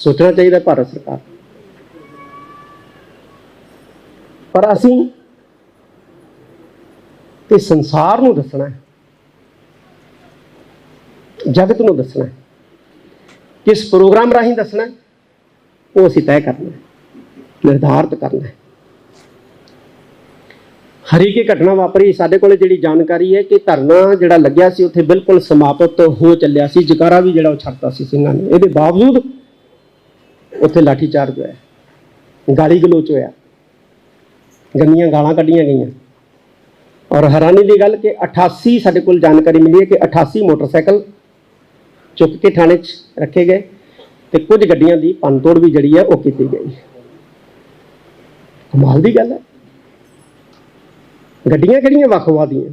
ਸੋਚਣਾ ਚਾਹੀਦਾ ਭਾਰਤ ਸਰਕਾਰ। ਪਰ ਅਸੀਂ ਤੇ ਸੰਸਾਰ ਨੂੰ ਦੱਸਣਾ ਹੈ, ਜਗਤ ਨੂੰ ਦੱਸਣਾ ਹੈ, ਕਿਸ ਪ੍ਰੋਗਰਾਮ ਰਾਹੀਂ ਦੱਸਣਾ ਹੈ, ਉਹ ਅਸੀਂ ਤੈਅ ਕਰਨਾ ਹੈ, ਨਿਰਧਾਰਤ ਕਰਨਾ ਹੈ। ਹਰੀ ਕੀ ਘਟਨਾ ਵਾਪਰੀ, ਸਾਡੇ ਕੋਲੇ ਜਿਹੜੀ ਜਾਣਕਾਰੀ ਹੈ ਕਿ ਧਰਨਾ ਜਿਹੜਾ ਲੱਗਿਆ ਸੀ, ਉੱਥੇ ਬਿਲਕੁਲ ਸਮਾਪਤ ਹੋ ਚੱਲਿਆ ਸੀ, ਜਕਾਰਾ ਵੀ ਜਿਹੜਾ ਉਹ ਛੱਡਤਾ ਸੀ ਸਿੰਘਾਂ ਨੇ। ਇਹਦੇ ਬਾਵਜੂਦ ਉੱਥੇ ਲਾਠੀ ਚਾਰਜ ਹੋਇਆ। ਗਾਲੀ ਗਲੋਚ ਹੋਇਆ। ਗੰਦੀਆਂ ਗਾਲਾਂ ਕੱਢੀਆਂ ਗਈਆਂ। ਔਰ ਹੈਰਾਨੀ ਦੀ ਗੱਲ ਕਿ 88 ਸਾਡੇ ਕੋਲ ਜਾਣਕਾਰੀ ਮਿਲੀ ਹੈ ਕਿ 88 ਮੋਟਰਸਾਈਕਲ ਚੁੱਕ ਕੇ ਥਾਣੇ 'ਚ ਰੱਖੇ ਗਏ ਤੇ ਕੁਝ ਗੱਡੀਆਂ ਦੀ ਭੰਨਤੋੜ ਵੀ ਜਿਹੜੀ ਹੈ ਉਹ ਕੀਤੀ ਗਈ। ਕਮਾਲ ਦੀ ਗੱਲ ਹੈ। ਗੱਡੀਆਂ ਕਿਹੜੀਆਂ ਵੱਖਵਾਦੀਆਂ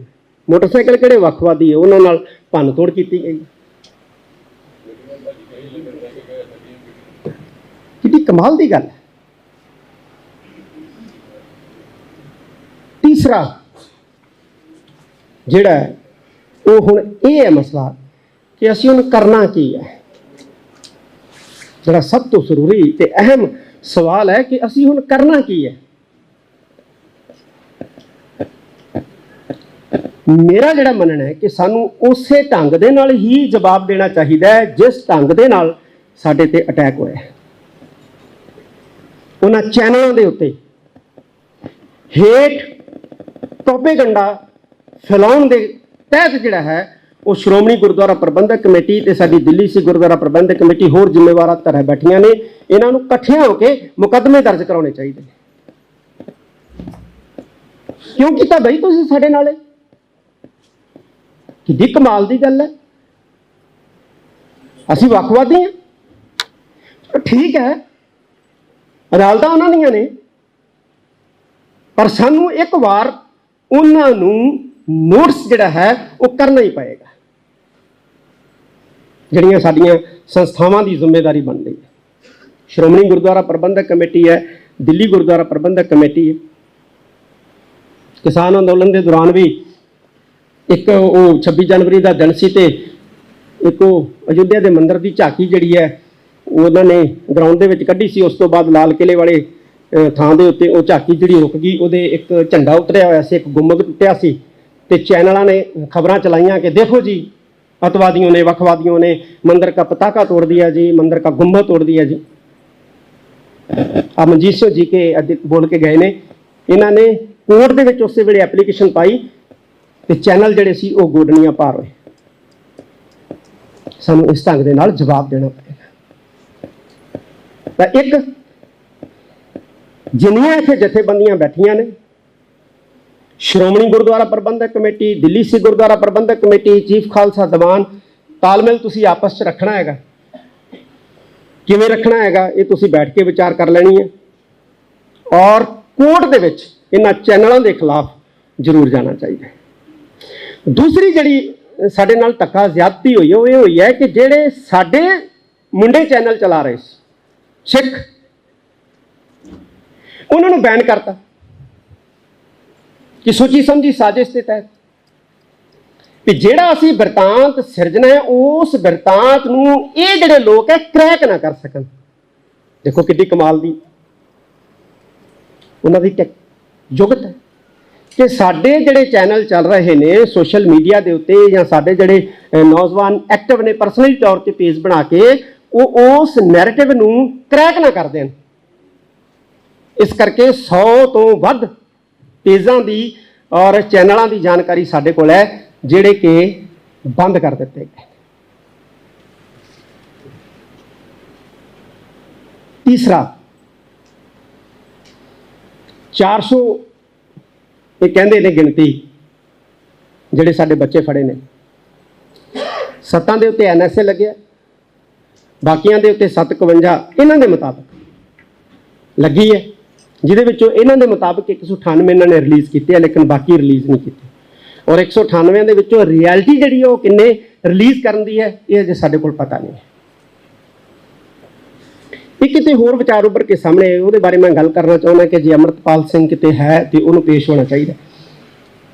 ਮੋਟਰਸਾਈਕਲ ਕਿਹੜੇ ਵੱਖਵਾਦੀ ਹੈ? ਉਹਨਾਂ ਨਾਲ ਭੰਨਤੋੜ ਕੀਤੀ ਗਈ। ਕਿੰਨੀ ਕਮਾਲ ਦੀ ਗੱਲ ਹੈ। ਤੀਸਰਾ, ਜਿਹੜਾ ਉਹ ਹੁਣ ਇਹ ਹੈ ਮਸਲਾ ਕਿ ਅਸੀਂ ਹੁਣ ਕਰਨਾ ਕੀ ਹੈ। ਜਿਹੜਾ ਸਭ ਤੋਂ ਜ਼ਰੂਰੀ ਤੇ ਅਹਿਮ ਸਵਾਲ ਹੈ ਕਿ ਅਸੀਂ ਹੁਣ ਕਰਨਾ ਕੀ ਹੈ। ਮੇਰਾ ਜਿਹੜਾ ਮੰਨਣਾ ਹੈ ਕਿ ਸਾਨੂੰ ਉਸੇ ਢੰਗ ਦੇ ਨਾਲ ਹੀ ਜਵਾਬ ਦੇਣਾ ਚਾਹੀਦਾ ਹੈ, ਜਿਸ ਢੰਗ ਦੇ ਨਾਲ ਸਾਡੇ ਤੇ ਅਟੈਕ ਹੋਇਆ ਹੈ। ਉਹਨਾਂ ਚੈਨਲਾਂ ਦੇ ਉੱਤੇ। ਹੇਟ ਪ੍ਰੋਪੇਗੰਡਾ ਫੈਲਾਉਣ ਦੇ ਤਹਿਤ ਜਿਹੜਾ ਹੈ, ਉਹ ਸ਼੍ਰੋਮਣੀ ਗੁਰਦੁਆਰਾ ਪ੍ਰਬੰਧਕ ਕਮੇਟੀ ਤੇ ਸਾਡੀ ਦਿੱਲੀ ਸੀ ਗੁਰਦੁਆਰਾ ਪ੍ਰਬੰਧਕ ਕਮੇਟੀ ਹੋਰ ਜ਼ਿੰਮੇਵਾਰਾਂ ਤਰ੍ਹਾਂ ਬੈਠੀਆਂ ਨੇ। ਇਹਨਾਂ ਨੂੰ ਇਕੱਠਿਆਂ ਹੋ ਕੇ ਮੁਕੱਦਮੇ ਦਰਜ ਕਰਾਉਣੇ ਚਾਹੀਦੇ ਨੇ। ਕਿਉਂ ਕੀਤਾ ਬਈ ਤੁਸੀਂ ਸਾਡੇ ਨਾਲ ਇਹ? ਕਿੱਡੀ ਕਮਾਲ ਦੀ ਗੱਲ ਹੈ? ਅਸੀਂ ਵੱਖਵਾਦੀ ਹਾਂ ਠੀਕ ਹੈ। ਅਦਾਲਤਾਂ ਉਹਨਾਂ ਦੀਆਂ ਨੇ। ਪਰ ਸਾਨੂੰ ਇੱਕ ਵਾਰ ਉਹਨਾਂ ਨੂੰ ਨੋਟਸ ਜਿਹੜਾ ਹੈ, ਉਹ ਕਰਨਾ ਹੀ ਪਏਗਾ। ਜਿਹੜੀਆਂ ਸਾਡੀਆਂ ਸੰਸਥਾਵਾਂ ਦੀ ਜ਼ਿੰਮੇਵਾਰੀ ਬਣ ਗਈ। ਹੈ ਸ਼੍ਰੋਮਣੀ ਗੁਰਦੁਆਰਾ ਪ੍ਰਬੰਧਕ ਕਮੇਟੀ ਹੈ, ਦਿੱਲੀ ਗੁਰਦੁਆਰਾ ਪ੍ਰਬੰਧਕ ਕਮੇਟੀ ਹੈ। ਕਿਸਾਨ ਅੰਦੋਲਨ ਦੇ ਦੌਰਾਨ ਵੀ ਇੱਕ ਉਹ 26 ਜਨਵਰੀ ਦਾ ਦਿਨ ਸੀ ਤੇ ਇੱਕ ਉਹ ਅਯੁੱਧਿਆ ਦੇ ਮੰਦਿਰ ਦੀ ਝਾਕੀ ਜਿਹੜੀ ਹੈ ਉਹਨਾਂ ਨੇ ਗਰਾਊਂਡ ਦੇ ਵਿੱਚ ਕੱਢੀ ਸੀ, ਉਸ ਤੋਂ ਬਾਅਦ ਲਾਲ ਕਿਲੇ ਵਾਲੇ ਥਾਂ ਦੇ ਉੱਤੇ ਉਹ ਝਾਕੀ ਜਿਹੜੀ ਰੁਕ ਗਈ, ਉਹਦੇ ਇੱਕ ਝੰਡਾ ਉਤਰਿਆ ਹੋਇਆ ਸੀ, ਇੱਕ ਗੁੰਮਕ ਟੁੱਟਿਆ ਸੀ ਤੇ ਚੈਨਲਾਂ ਨੇ ਖਬਰਾਂ ਚਲਾਈਆਂ ਕਿ ਦੇਖੋ ਜੀ, ਅਤਵਾਦੀਆਂ ਨੇ, ਵਖਵਾਦੀਆਂ ਨੇ, ਮੰਦਰ ਦਾ ਪਤਾਕਾ ਤੋੜ ਦਿਆ ਜੀ, ਮੰਦਰ ਦਾ ਗੁੰਬਦ ਤੋੜ ਦਿਆ ਜੀ। ਅਮਨਜੀਤ ਸਿੰਘ ਜੀ ਕੇ ਬੋਲ ਕੇ ਗਏ ਨੇ। ਇਹਨਾਂ ਨੇ ਕੋਰਟ ਦੇ ਵਿੱਚ ਉਸੇ ਵੇਲੇ ਐਪਲੀਕੇਸ਼ਨ ਪਾਈ ਤੇ ਚੈਨਲ ਜਿਹੜੇ ਸੀ, ਉਹ ਗੋਡਨੀਆਂ ਪਾਰ ਹੋਏ। ਸਾਨੂੰ ਇਸ ਢੰਗ ਦੇ ਨਾਲ ਜਵਾਬ ਦੇਣਾ ਪਿਆ ਤਾਂ ਇੱਕ, ਜਿੰਨੀਆਂ ਇੱਥੇ ਜਥੇਬੰਦੀਆਂ ਬੈਠੀਆਂ ਨੇ, Shiromani Gurdwara Prabandhak committee, Delhi Sikh Gurdwara Prabandhak committee, chief Khalsa Diwan, ਤਾਲਮੇਲ ਤੁਸੀਂ ਆਪਸ 'ਚ ਰੱਖਣਾ ਹੈਗਾ। ਕਿਵੇਂ ਰੱਖਣਾ ਹੈਗਾ, ਇਹ ਤੁਸੀਂ ਬੈਠ ਕੇ ਵਿਚਾਰ ਕਰ ਲੈਣੀ ਹੈ। ਔਰ ਕੋਰਟ ਦੇ ਵਿੱਚ ਇਹਨਾਂ ਚੈਨਲਾਂ ਦੇ ਖਿਲਾਫ ਜ਼ਰੂਰ ਜਾਣਾ ਚਾਹੀਦਾ ਹੈ। ਦੂਸਰੀ ਜਿਹੜੀ ਸਾਡੇ ਨਾਲ ਧੱਕਾ ਜ਼ਿਆਦਤੀ ਹੋਈ ਹੈ, ਉਹ ਇਹ ਹੋਈ ਹੈ ਕਿ ਜਿਹੜੇ ਸਾਡੇ ਮੁੰਡੇ ਚੈਨਲ ਚਲਾ ਰਹੇ ਸੀ ਸਿੱਖ। ਉਹਨਾਂ ਨੂੰ ਬੈਨ ਕਰਤਾ ਕਿ ਸੋਚੀ ਸਮਝੀ ਸਾਜ਼ਿਸ਼ ਦੇ ਤਹਿਤ ਕਿ ਜਿਹੜਾ ਅਸੀਂ ਬਿਰਤਾਂਤ ਸਿਰਜਣਾ ਹੈ, ਉਸ ਬਿਰਤਾਂਤ ਨੂੰ ਇਹ ਜਿਹੜੇ ਲੋਕ ਹੈ ਕਰੈਕ ਨਾ ਕਰ ਸਕਣ। ਦੇਖੋ ਕਿੱਡੀ ਕਮਾਲ ਦੀ ਉਹਨਾਂ ਦੀ ਟੈਕ ਯੁਗਤ ਹੈ ਕਿ ਸਾਡੇ ਜਿਹੜੇ ਚੈਨਲ ਚੱਲ ਰਹੇ ਨੇ ਸੋਸ਼ਲ ਮੀਡੀਆ ਦੇ ਉੱਤੇ ਜਾਂ ਸਾਡੇ ਜਿਹੜੇ ਨੌਜਵਾਨ ਐਕਟਿਵ ਨੇ ਪਰਸਨਲੀ ਤੌਰ ਤੇ ਪੇਜ ਬਣਾ ਕੇ ਉਹ ਉਸ ਨੈਰੇਟਿਵ ਨੂੰ ਕਰੈਕ ਨਾ ਕਰ ਦੇਣ। ਇਸ ਕਰਕੇ 100 ਤੋਂ ਵੱਧ ਪੇਜਾਂ ਦੀ ਔਰ ਚੈਨਲਾਂ ਦੀ ਜਾਣਕਾਰੀ ਸਾਡੇ ਕੋਲ ਹੈ, ਜਿਹੜੇ ਕਿ ਬੰਦ ਕਰ ਦਿੱਤੇ ਗਏ। ਤੀਸਰਾ 400 ਇਹ ਕਹਿੰਦੇ ਨੇ ਗਿਣਤੀ, ਜਿਹੜੇ ਸਾਡੇ ਬੱਚੇ ਫੜੇ ਨੇ। ਸੱਤਾਂ ਦੇ ਉੱਤੇ ਐਨਐਸਏ ਲੱਗਿਆ। ਬਾਕੀਆਂ ਦੇ ਉੱਤੇ 751 ਇਹਨਾਂ ਦੇ ਮੁਤਾਬਕ ਲੱਗੀ ਹੈ ਜਿਹਦੇ ਵਿੱਚੋਂ ਇਹਨਾਂ ਦੇ ਮੁਤਾਬਕ 198 ਇਹਨਾਂ ਨੇ ਰਿਲੀਜ਼ ਕੀਤੇ ਆ ਲੇਕਿਨ ਬਾਕੀ ਰਿਲੀਜ਼ ਨਹੀਂ ਕੀਤੇ। ਔਰ 198 ਦੇ ਵਿੱਚੋਂ ਰਿਐਲਿਟੀ ਜਿਹੜੀ ਉਹ ਕਿੰਨੇ ਰਿਲੀਜ਼ ਕਰਨ ਦੀ ਹੈ ਇਹ ਅਜੇ ਸਾਡੇ ਕੋਲ ਪਤਾ ਨਹੀਂ ਹੈ। ਇੱਕ ਕਿਤੇ ਹੋਰ ਵਿਚਾਰ ਉੱਭਰ ਕੇ ਸਾਹਮਣੇ ਆਏ, ਉਹਦੇ ਬਾਰੇ ਮੈਂ ਗੱਲ ਕਰਨਾ ਚਾਹੁੰਦਾ ਕਿ ਜੇ ਅਮਰਤਪਾਲ ਸਿੰਘ ਕਿਤੇ ਹੈ ਤੇ ਉਹਨੂੰ ਪੇਸ਼ ਹੋਣਾ ਚਾਹੀਦਾ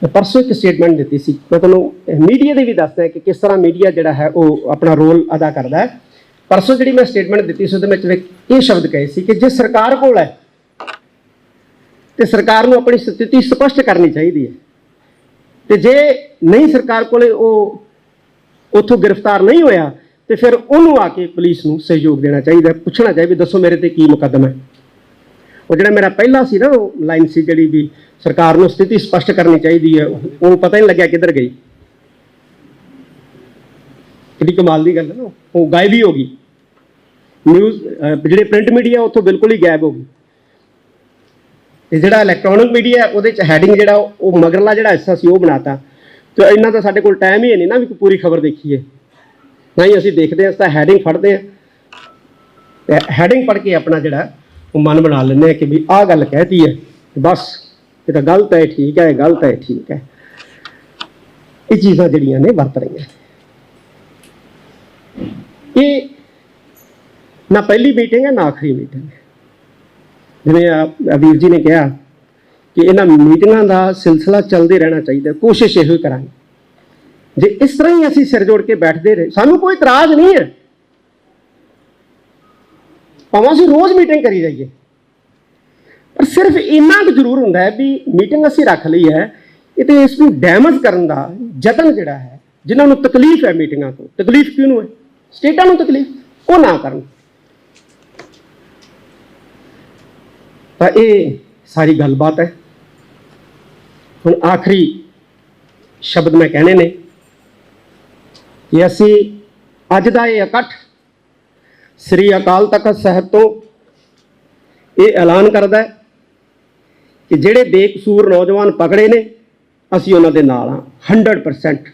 ਪਰਸੋਂ ਇੱਕ ਸਟੇਟਮੈਂਟ ਦਿੱਤੀ ਸੀ ਮੈਂ ਤੁਹਾਨੂੰ ਮੀਡੀਆ ਦੇ ਵੀ ਦੱਸਦਾ ਕਿ ਕਿਸ ਤਰ੍ਹਾਂ ਮੀਡੀਆ ਜਿਹੜਾ ਹੈ ਉਹ ਆਪਣਾ ਰੋਲ ਅਦਾ ਕਰਦਾ ਹੈ। ਪਰਸੋਂ ਜਿਹੜੀ ਮੈਂ ਸਟੇਟਮੈਂਟ ਦਿੱਤੀ ਸੀ ਉਹਦੇ ਵਿੱਚ ਇਹ ਸ਼ਬਦ ਕਹੇ ਸੀ ਕਿ ਜੇ ਸਰਕਾਰ ਕੋਲ ਹੈ, ਤੇ ਸਰਕਾਰ ਨੂੰ ਆਪਣੀ ਸਥਿਤੀ ਸਪਸ਼ਟ ਕਰਨੀ ਚਾਹੀਦੀ ਹੈ। ਤੇ ਜੇ ਨਹੀਂ ਸਰਕਾਰ ਕੋਲੇ ਉਹ ਉਥੋਂ ਗ੍ਰਿਫਤਾਰ ਨਹੀਂ ਹੋਇਆ, ਤੇ ਫਿਰ ਉਹਨੂੰ ਆ ਕੇ ਪੁਲਿਸ ਨੂੰ ਸਹਿਯੋਗ ਦੇਣਾ ਚਾਹੀਦਾ ਪੁੱਛਣਾ ਚਾਹੀਦਾ ਵੀ ਦੱਸੋ ਮੇਰੇ ਤੇ ਕੀ ਮੁਕੱਦਮਾ ਹੈ। ਉਹ ਜਿਹੜਾ ਮੇਰਾ ਪਹਿਲਾ ਸੀ ਨਾ, ਉਹ ਲਾਈਨ ਸੀ ਜਿਹੜੀ ਵੀ ਸਰਕਾਰ ਨੂੰ ਸਥਿਤੀ ਸਪਸ਼ਟ ਕਰਨੀ ਚਾਹੀਦੀ ਹੈ, ਉਹ ਪਤਾ ਹੀ ਨਹੀਂ ਲੱਗਿਆ ਕਿੱਧਰ ਗਈ। ਕਿੰਨੀ ਕਮਾਲ ਦੀ ਗੱਲ ਹੈ ਨਾ, ਉਹ ਗਾਇਬ ਹੀ ਹੋ ਗਈ। ਨਿਊਜ਼ ਜਿਹੜੇ ਪ੍ਰਿੰਟ ਮੀਡੀਆ ਉੱਥੋਂ ਬਿਲਕੁਲ ਹੀ ਗਾਇਬ ਹੋ ਗਈ। ਤੇ ਜਿਹੜਾ ਇਲੈਕਟ੍ਰੋਨਿਕ ਮੀਡੀਆ ਉਹਦੇ ਚ ਹੈਡਿੰਗ ਜਿਹੜਾ, ਉਹ ਮਗਰਲਾ ਜਿਹੜਾ ਹਿੱਸਾ ਸੀ, ਉਹ ਬਣਾਤਾ। ਤੇ ਇੰਨਾ ਤਾਂ ਸਾਡੇ ਕੋਲ ਟਾਈਮ ਹੀ ਨਹੀਂ ਨਾ ਵੀ ਪੂਰੀ ਖਬਰ ਦੇਖੀਏ। ਨਹੀਂ ਅਸੀਂ ਦੇਖਦੇ ਹਾਂ ਤਾਂ ਹੈਡਿੰਗ ਫੜਦੇ ਹਾਂ। ਹੈਡਿੰਗ ਪੜ੍ਹ ਕੇ ਆਪਣਾ ਜਿਹੜਾ, ਉਹ ਮਨ ਬਣਾ ਲੈਂਦੇ ਆ ਕਿ ਵੀ ਆਹ ਗੱਲ ਕਹਿਤੀ ਹੈ ਬਸ, ਇਹ ਤਾਂ ਗਲਤ ਹੈ, ਠੀਕ ਹੈ, ਇਹ ਗਲਤ ਹੈ, ਠੀਕ ਹੈ। ਇਹ ਚੀਜ਼ਾਂ ਜਿਹੜੀਆਂ ਨੇ ਵਰਤ ਰਹੀਆਂ। ਇਹ ਨਾ ਪਹਿਲੀ ਮੀਟਿੰਗ ਹੈ, ਨਾ ਆਖਰੀ ਮੀਟਿੰਗ ਹੈ। ਜਿਵੇਂ ਆ- ਵੀਰ ਜੀ ਨੇ ਕਿਹਾ ਕਿ ਇਹਨਾਂ ਮੀਟਿੰਗਾਂ ਦਾ ਸਿਲਸਿਲਾ ਚੱਲਦੇ ਰਹਿਣਾ ਚਾਹੀਦਾ ਕੋਸ਼ਿਸ਼ ਇਹੋ ਹੀ ਕਰਾਂਗੇ। ਜੇ ਇਸ ਤਰ੍ਹਾਂ ਹੀ ਅਸੀਂ ਸਿਰ ਜੋੜ ਕੇ ਬੈਠਦੇ ਰਹੇ, ਸਾਨੂੰ ਕੋਈ ਇਤਰਾਜ਼ ਨਹੀਂ ਹੈ। ਭਾਵੇਂ ਅਸੀਂ ਰੋਜ਼ ਮੀਟਿੰਗ ਕਰੀ ਜਾਈਏ। ਪਰ ਸਿਰਫ ਇੰਨਾ ਕੁ ਜ਼ਰੂਰ ਹੁੰਦਾ ਹੈ ਵੀ ਮੀਟਿੰਗ ਅਸੀਂ ਰੱਖ ਲਈ ਹੈ, ਇਹ ਤੇ ਇਸ ਨੂੰ ਡੈਮੇਜ ਕਰਨ ਦਾ ਯਤਨ ਜਿਹੜਾ ਹੈ, ਜਿਨ੍ਹਾਂ ਨੂੰ ਤਕਲੀਫ ਹੈ ਮੀਟਿੰਗਾਂ ਤੋਂ। ਤਕਲੀਫ ਕਿਹਨੂੰ ਹੈ? ਸਟੇਟਾਂ ਨੂੰ ਤਕਲੀਫ ਉਹ ਨਾ ਕਰਨ। ਤਾਂ ਇਹ ਸਾਰੀ ਗੱਲਬਾਤ ਹੈ। ਹੁਣ ਆਖਰੀ ਸ਼ਬਦ ਮੈਂ ਕਹਿਣੇ ਨੇ ਕਿ ਅਸੀਂ ਅੱਜ ਦਾ ਇਹ ਇਕੱਠ ਸ੍ਰੀ ਅਕਾਲ ਤਖਤ ਸਾਹਿਬ ਤੋਂ ਇਹ ਐਲਾਨ ਕਰਦਾ ਹੈ ਕਿ ਜਿਹੜੇ ਬੇਕਸੂਰ ਨੌਜਵਾਨ ਪਕੜੇ ਨੇ, ਅਸੀਂ ਉਹਨਾਂ ਦੇ ਨਾਲ ਹਾਂ। 100%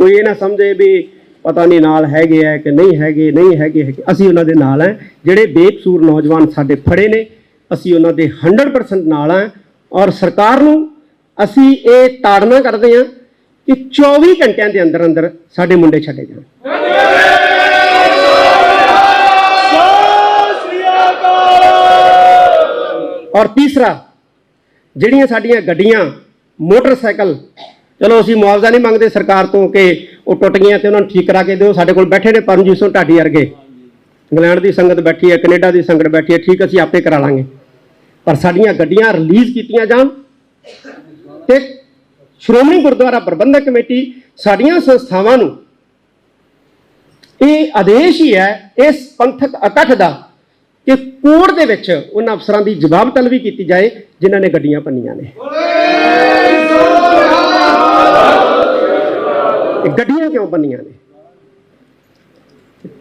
ਕੋਈ ਇਹ ਨਾ ਸਮਝੇ ਵੀ ਪਤਾ ਨਹੀਂ ਨਾਲ ਹੈਗੇ ਆ ਕਿ ਨਹੀਂ ਹੈਗੇ ਨਹੀਂ ਹੈਗੇ ਹੈਗੇ। ਅਸੀਂ ਉਹਨਾਂ ਦੇ ਨਾਲ ਹੈ। ਜਿਹੜੇ ਬੇਕਸੂਰ ਨੌਜਵਾਨ ਸਾਡੇ ਫੜੇ ਨੇ, ਅਸੀਂ ਉਹਨਾਂ ਦੇ 100% ਨਾਲ ਹਾਂ। ਔਰ ਸਰਕਾਰ ਨੂੰ ਅਸੀਂ ਇਹ ਤਾੜਨਾ ਕਰਦੇ ਹਾਂ ਕਿ 24 ਘੰਟਿਆਂ ਦੇ ਅੰਦਰ ਅੰਦਰ ਸਾਡੇ ਮੁੰਡੇ ਛੱਡੇ ਜਾਣ। ਔਰ ਤੀਸਰਾ, ਜਿਹੜੀਆਂ ਸਾਡੀਆਂ ਗੱਡੀਆਂ, ਮੋਟਰਸਾਈਕਲ ਚਲੋ ਅਸੀਂ ਮੁਆਵਜ਼ਾ ਨਹੀਂ ਮੰਗਦੇ ਸਰਕਾਰ ਤੋਂ ਕਿ ਉਹ ਟੁੱਟ ਗਈਆਂ ਤੇ ਉਹਨਾਂ ਨੂੰ ਠੀਕ ਕਰਾ ਕੇ ਦਿਓ, ਸਾਡੇ ਕੋਲ ਬੈਠੇ ਨੇ ਪਰਮਜੀਤ ਸਿੰਘ ਢਾਡੀ ਵਰਗੇ। ਇੰਗਲੈਂਡ ਦੀ ਸੰਗਤ ਬੈਠੀ ਹੈ, ਕੈਨੇਡਾ ਦੀ ਸੰਗਤ ਬੈਠੀ ਹੈ, ਠੀਕ ਅਸੀਂ ਆਪੇ ਕਰਾ ਲਾਂਗੇ। ਪਰ ਸਾਡੀਆਂ ਗੱਡੀਆਂ ਰਿਲੀਜ਼ ਕੀਤੀਆਂ ਜਾਣ ਤੇ ਸ਼੍ਰੋਮਣੀ ਗੁਰਦੁਆਰਾ ਪ੍ਰਬੰਧਕ ਕਮੇਟੀ ਸਾਡੀਆਂ ਸੰਸਥਾਵਾਂ ਨੂੰ ਇਹ ਆਦੇਸ਼ ਹੀ ਹੈ, ਇਸ ਪੰਥਕ ਇਕੱਠ ਦਾ ਕਿ ਕੋਰਟ ਦੇ ਵਿੱਚ ਉਹਨਾਂ ਅਫਸਰਾਂ ਦੀ ਜਵਾਬ ਤਲਬੀ ਕੀਤੀ ਜਾਏ, ਜਿਨ੍ਹਾਂ ਨੇ ਗੱਡੀਆਂ ਪੰਨੀਆਂ ਨੇ। ਗੱਡੀਆਂ ਕਿਉਂ ਬੰਨੀਆਂ ਨੇ?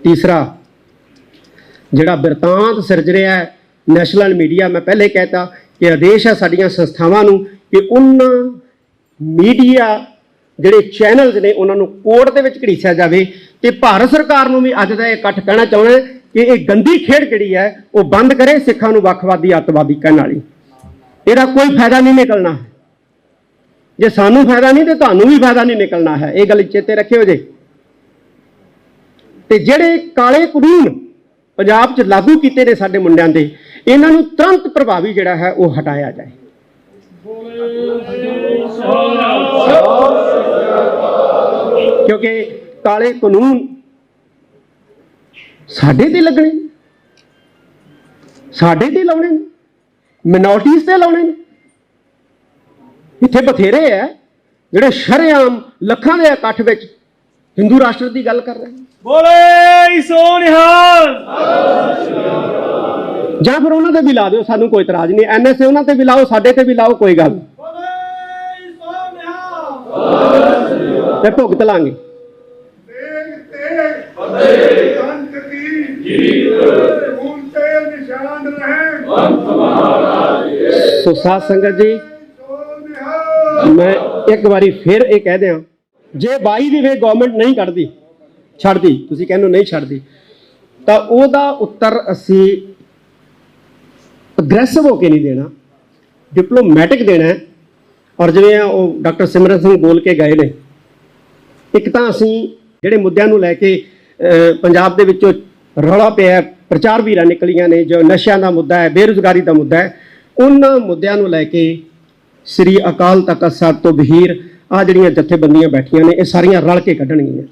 ਤੀਸਰਾ, ਜਿਹੜਾ ਬਿਰਤਾਂਤ ਸਿਰਜ ਰਿਹਾ ਹੈ ਨੈਸ਼ਨਲ ਮੀਡੀਆ ਮੈਂ ਪਹਿਲੇ ਕਹਿਤਾ ਕਿ ਆਦੇਸ਼ ਹੈ ਸਾਡੀਆਂ ਸੰਸਥਾਵਾਂ ਨੂੰ ਕਿ ਉਹਨਾਂ ਮੀਡੀਆ ਜਿਹੜੇ ਚੈਨਲਸ ਨੇ, ਉਹਨਾਂ ਨੂੰ ਕੋਰਟ ਦੇ ਵਿੱਚ ਘੜੀਸਿਆ ਜਾਵੇ ਤੇ ਭਾਰਤ ਸਰਕਾਰ ਨੂੰ ਵੀ ਅੱਜ ਦਾ ਇਹ ਇਕੱਠ ਕਹਿਣਾ ਚਾਹੁੰਦਾ ਕਿ ਇਹ ਗੰਦੀ ਖੇਡ ਜਿਹੜੀ ਹੈ, ਉਹ ਬੰਦ ਕਰੇ ਸਿੱਖਾਂ ਨੂੰ ਵੱਖਵਾਦੀ, ਅੱਤਵਾਦੀ ਕਹਿਣ ਵਾਲੀ। ਇਹਦਾ ਕੋਈ ਫਾਇਦਾ ਨਹੀਂ ਨਿਕਲਣਾ। ਜੇ ਸਾਨੂੰ ਫਾਇਦਾ ਨਹੀਂ ਤੇ ਤੁਹਾਨੂੰ ਵੀ ਫਾਇਦਾ ਨਹੀਂ ਨਿਕਲਣਾ ਹੈ। ਇਹ ਗੱਲ ਚੇਤੇ ਰੱਖਿਓ ਜੇ। ਤੇ ਜਿਹੜੇ ਕਾਲੇ ਕਾਨੂੰਨ ਪੰਜਾਬ 'ਚ ਲਾਗੂ ਕੀਤੇ ਨੇ ਸਾਡੇ ਮੁੰਡਿਆਂ ਦੇ, ਇਹਨਾਂ ਨੂੰ ਤੁਰੰਤ ਪ੍ਰਭਾਵੀ ਜਿਹੜਾ ਹੈ ਉਹ ਹਟਾਇਆ ਜਾਏ। ਕਿਉਂਕਿ ਕਾਲੇ ਕਾਨੂੰਨ ਸਾਡੇ ਤੇ ਲੱਗਣੇ ਨੇ। ਸਾਡੇ ਤੇ ਲਾਉਣੇ ਨੇ। ਮਿਨੋਰਟੀਜ਼ ਤੇ ਲਾਉਣੇ ਨੇ। ਇੱਥੇ ਬਥੇਰੇ ਐ ਜਿਹੜੇ ਸ਼ਰੇਆਮ ਲੱਖਾਂ ਦੇ ਇਕੱਠ ਵਿੱਚ ਹਿੰਦੂ ਰਾਸ਼ਟਰ ਦੀ ਗੱਲ ਕਰ ਰਹੇ ਬੋਲੇ ਸੋ ਨਿਹਾਲ। ਜਾਂ ਫਿਰ ਉਹਨਾਂ ਤੇ ਵੀ ਲਾ ਦਿਓ ਸਾਨੂੰ ਕੋਈ ਇਤਰਾਜ਼ ਨਹੀਂ। ਐਨਐਸਏ ਉਹਨਾਂ ਤੇ ਵੀ ਲਾਓ ਸਾਡੇ ਤੇ ਵੀ ਲਾਓ ਕੋਈ ਗੱਲ ਤੇ ਭੁਗਤ ਲਾਂਗੇ। ਸੋ ਸਾਧ ਸੰਗਤ ਜੀ ਮੈਂ ਇੱਕ ਵਾਰੀ ਫਿਰ ਇਹ ਕਹਿ ਦਿਆਂ, ਜੇ 22 ਦੀ ਵੇ ਗਵਰਨਮੈਂਟ ਨਹੀਂ ਕੱਢਦੀ, ਛੱਡਦੀ, ਤੁਸੀਂ ਕਹਿੰਦੇ ਨਹੀਂ ਛੱਡਦੀ, ਤਾਂ ਉਹਦਾ ਉੱਤਰ ਅਸੀਂ ਅਗਰੈਸਿਵ ਹੋ ਕੇ ਨਹੀਂ ਦੇਣਾ ਡਿਪਲੋਮੈਟਿਕ ਦੇਣਾ ਔਰ ਜਿਵੇਂ ਉਹ ਡਾਕਟਰ ਸਿਮਰਨ ਸਿੰਘ ਬੋਲ ਕੇ ਗਏ ਨੇ। ਇੱਕ ਤਾਂ ਅਸੀਂ ਜਿਹੜੇ ਮੁੱਦਿਆਂ ਨੂੰ ਲੈ ਕੇ ਪੰਜਾਬ ਦੇ ਵਿੱਚੋਂ ਰੌਲਾ ਪਿਆ ਪ੍ਰਚਾਰ ਵੀਰਾਂ ਨਿਕਲੀਆਂ ਨੇ, ਜੋ ਨਸ਼ਿਆਂ ਦਾ ਮੁੱਦਾ ਹੈ, ਬੇਰੁਜ਼ਗਾਰੀ ਦਾ ਮੁੱਦਾ ਹੈ, ਉਹਨਾਂ ਮੁੱਦਿਆਂ ਨੂੰ ਲੈ ਕੇ ਸ੍ਰੀ ਅਕਾਲ ਤਖਤ ਸਾਹਿਬ ਤੋਂ ਬਹੀਰ ਆ ਜਿਹੜੀਆਂ ਜਥੇਬੰਦੀਆਂ ਬੈਠੀਆਂ ਨੇ, ਇਹ ਸਾਰੀਆਂ ਰਲ ਕੇ ਕੱਢਣਗੀਆਂ।